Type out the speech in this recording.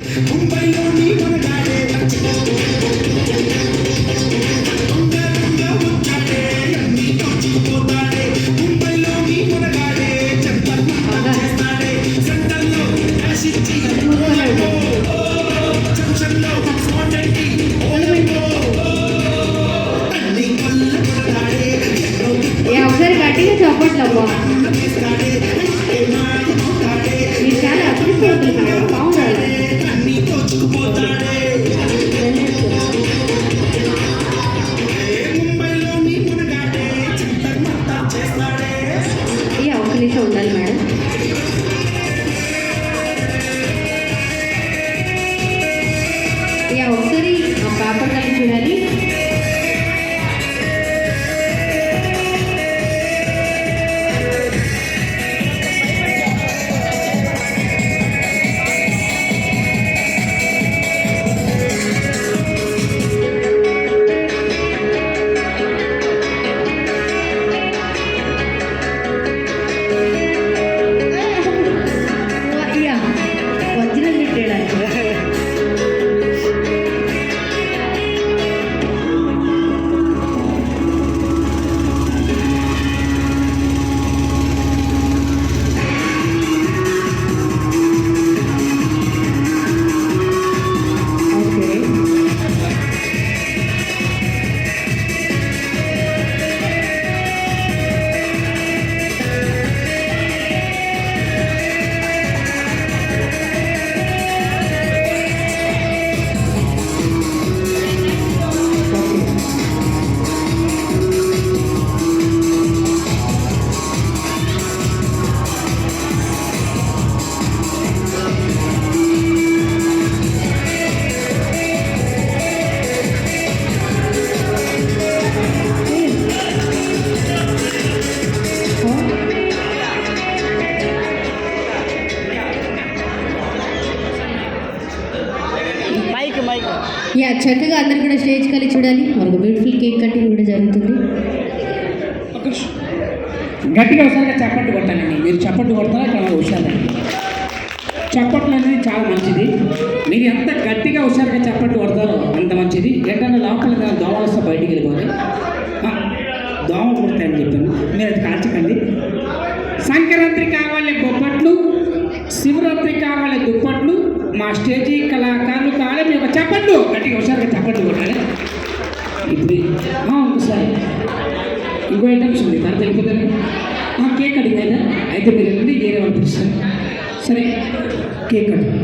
ముంబైలోని మనగాడే దొంగ దొంగ వచ్చాడే అన్ని దోచుకుపోతాడే ముంబైలోని మనగాడే జంతర్ మంతర్ చేస్తాడే సెంటర్లో డాష్ ఇచ్చి జంక్షన్లో స్పాటెంటి ఓలమైపో అన్ని కొల్ల కొడతాడే ఎన్నో ఏ ఒకసారి గట్టిగా చెప్పట్లు అబ్బా తీస్తాడే ఏ మాయమవుతాడే మీరు చాలా అదృష్టవంతులు ఏ ఒక్క నిమిషం ఉండాలి యా చక్కగా అందరు కూడా స్టేజ్ కలిసి చూడాలి. మనకు బ్యూటిఫుల్ కేక్ కటింగ్ కూడా జరుగుతుంది. గట్టిగా ఒకసారిగా చప్పట్లు కొట్టాలండి. మీరు చప్పట్లు కొడతారా ఇక్కడ హుషారండి చప్పట్లు అనేది చాలా మంచిది. మీరు ఎంత గట్టిగా హుషారుగా చప్పట్లు కొడతారో అంత మంచిది. ఎక్కడన్నా లోపల దోమలు వస్తే బయటికి వెళ్ళిపోతే దోమలు కుడతాయని చెప్పాను. మీరు అది కాల్చకండి. సంక్రాంతి కావాలి బొప్పట్లు శివరాత్రి కావాలి దుప్పట్లు మా స్టేజీ కళాకారులు చప్పట్లు గట్టిగా హుషారుగా చప్పట్లు కొట్టాలి ఇప్పుడు ఆ, ఒకసారి ఇంకో ఐటమ్స్ ఉంది తర్వాత వెళ్ళిపోతారు కేక్ కటింగ్ అయినా అయితే మీరు వెళ్ళండి వేరే వాళ్ళు పిలుస్తారు. సరే కేక్ కటింగ్